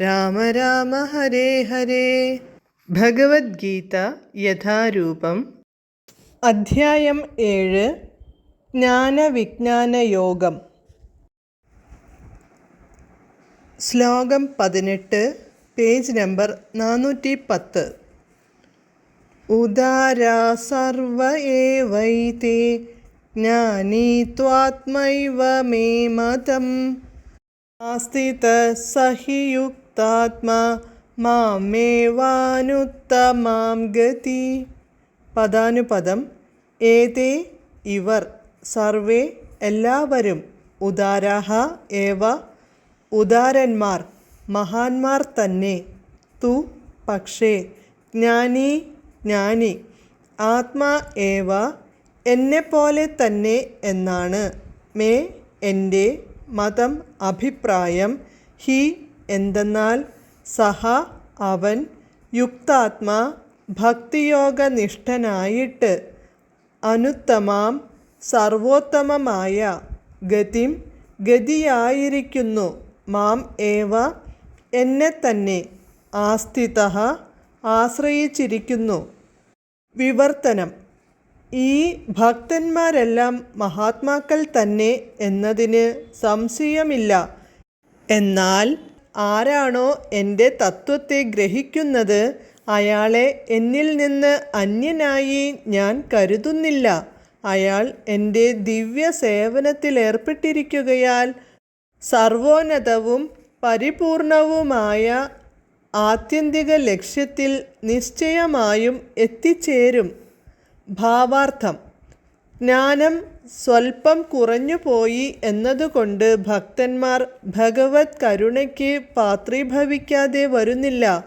രാമ രാമ ഹരേ ഹരേ. ഭഗവത്ഗീത യഥാരൂപം. അധ്യായം ഏഴ്. ജ്ഞാനവിജ്ഞാന യോഗം. ശ്ലോകം പതിനെട്ട് പേജ് നമ്പർ നാനൂറ്റി പത്ത് ഉദാരാ സർവ ജ്ഞാനീ ത്വാത്മൈവ മേ മതം. ആസ്തിത സഹിയുക്താത്മാ മാമേവാനുത്തമാം ഗതി. പദാനുപദം ഏതേ ഇവർ സർവേ എല്ലാവരും ഉദാരാഹ ഏവ ഉദാരന്മാർ മഹാന്മാർ തന്നെ. തു പക്ഷേ ജ്ഞാനി ജ്ഞാനി ആത്മാ ഏവ എന്നെപ്പോലെ തന്നെ എന്നാണ്. മേ എന്റെ മതം അഭിപ്രായം ഹി എന്തെന്നാൽ സഹ അവൻ യുക്താത്മാ ഭക്തിയോഗനിഷ്ഠനായിട്ട് അനുത്തമാം സർവോത്തമമായ ഗതിം ഗതിയായിരിക്കുന്നു. മാം ഏവ എന്നെ തന്നെ ആസ്ഥിത ആശ്രയിച്ചിരിക്കുന്നു. വിവർത്തനം. ഈ ഭക്തന്മാരെല്ലാം മഹാത്മാക്കൾ തന്നെ എന്നതിന് സംശയമില്ല. എന്നാൽ ആരാണോ എന്റെ തത്വത്തെ ഗ്രഹിക്കുന്നത് അയാളെ എന്നിൽ നിന്ന് അന്യനായി ഞാൻ കരുതുന്നില്ല. അയാൾ എന്റെ ദിവ്യ സേവനത്തിലേർപ്പെട്ടിരിക്കുകയാൽ സർവോന്നതവും പരിപൂർണവുമായ ആത്യന്തിക ലക്ഷ്യത്തിൽ നിശ്ചയമായും എത്തിച്ചേരും. ഭാവാർത്ഥം ജ്ഞാനം സ്വൽപ്പം കുറഞ്ഞുപോയി എന്നതുകൊണ്ട് ഭക്തന്മാർ ഭഗവത് കരുണയ്ക്ക് പാത്രീഭവിക്കാതെ വരുന്നില്ല.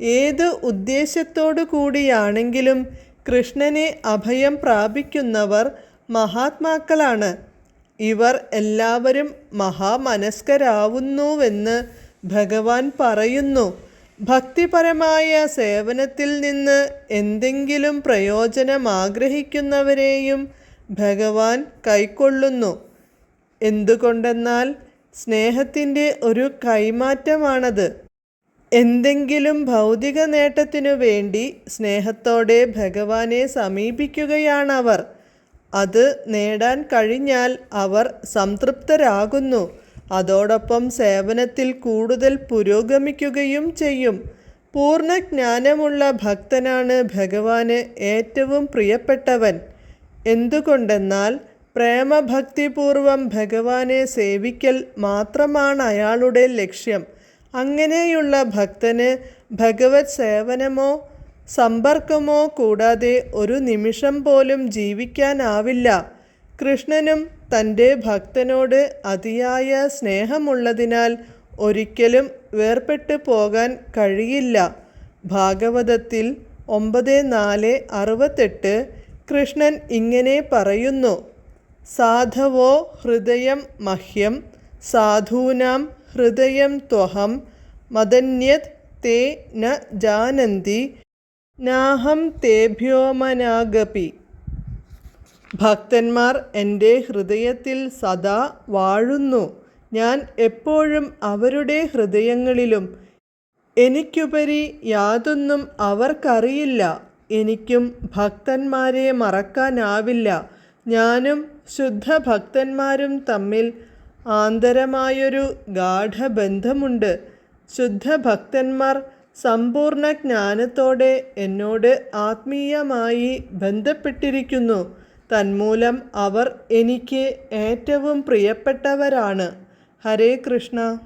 ഏത് ഉദ്ദേശത്തോടു കൂടിയാണെങ്കിലും കൃഷ്ണനെ അഭയം പ്രാപിക്കുന്നവർ മഹാത്മാക്കളാണ്. ഇവർ എല്ലാവരും മഹാമനസ്കരാവുന്നുവെന്ന് ഭഗവാൻ പറയുന്നു. ഭക്തിപരമായ സേവനത്തിൽ നിന്ന് എന്തെങ്കിലും പ്രയോജനം ആഗ്രഹിക്കുന്നവരെയും ഭഗവാൻ കൈക്കൊള്ളുന്നു. എന്തുകൊണ്ടെന്നാൽ സ്നേഹത്തിന്റെ ഒരു കൈമാറ്റമാണത്. എന്തെങ്കിലും ഭൗതിക നേട്ടത്തിനു വേണ്ടി സ്നേഹത്തോടെ ഭഗവാനെ സമീപിക്കുകയാണവർ. അത് നേടാൻ കഴിഞ്ഞാൽ അവർ സംതൃപ്തരാകുന്നു. അതോടൊപ്പം സേവനത്തിൽ കൂടുതൽ പുരോഗമിക്കുകയും ചെയ്യും. പൂർണജ്ഞാനമുള്ള ഭക്തനാണ് ഭഗവാന് ഏറ്റവും പ്രിയപ്പെട്ടവൻ. എന്തുകൊണ്ടെന്നാൽ പ്രേമഭക്തിപൂർവം ഭഗവാനെ സേവിക്കൽ മാത്രമാണ് അയാളുടെ ലക്ഷ്യം. അങ്ങനെയുള്ള ഭക്തന് ഭഗവത് സേവനമോ സമ്പർക്കമോ കൂടാതെ ഒരു നിമിഷം പോലും ജീവിക്കാനാവില്ല. കൃഷ്ണനും തന്റെ ഭക്തനോട് അതിയായ സ്നേഹമുള്ളതിനാൽ ഒരിക്കലും വേർപെട്ടു പോകാൻ കഴിയില്ല. ഭാഗവതത്തിൽ ഒമ്പത് നാല് അറുപത്തെട്ട് കൃഷ്ണൻ ഇങ്ങനെ പറയുന്നു. സാധവോ ഹൃദയം മഹ്യം സാധൂനാം ഹൃദയം ത്വഹം മദന്യത് തേ ന ജാനന്തി നാഹം തേഭ്യോമനാഗപി. ഭക്തന്മാർ എന്റെ ഹൃദയത്തിൽ സദാ വാഴുന്നു. ഞാൻ എപ്പോഴും അവരുടെ ഹൃദയങ്ങളിലും. എനിക്കുപരി യാതൊന്നും അവർക്കറിയില്ല. എനിക്കും ഭക്തന്മാരെ മറക്കാനാവില്ല. ഞാനും ശുദ്ധ ഭക്തന്മാരും തമ്മിൽ ആന്തരമായൊരു ഗാഠബന്ധമുണ്ട്. ശുദ്ധ ഭക്തന്മാർ സമ്പൂർണ ജ്ഞാനത്തോടെ എന്നോട് ആത്മീയമായി ബന്ധപ്പെട്ടിരിക്കുന്നു. തന്മൂലം അവർ എനിക്ക് ഏറ്റവും പ്രിയപ്പെട്ടവരാണ്. ഹരേ കൃഷ്ണ.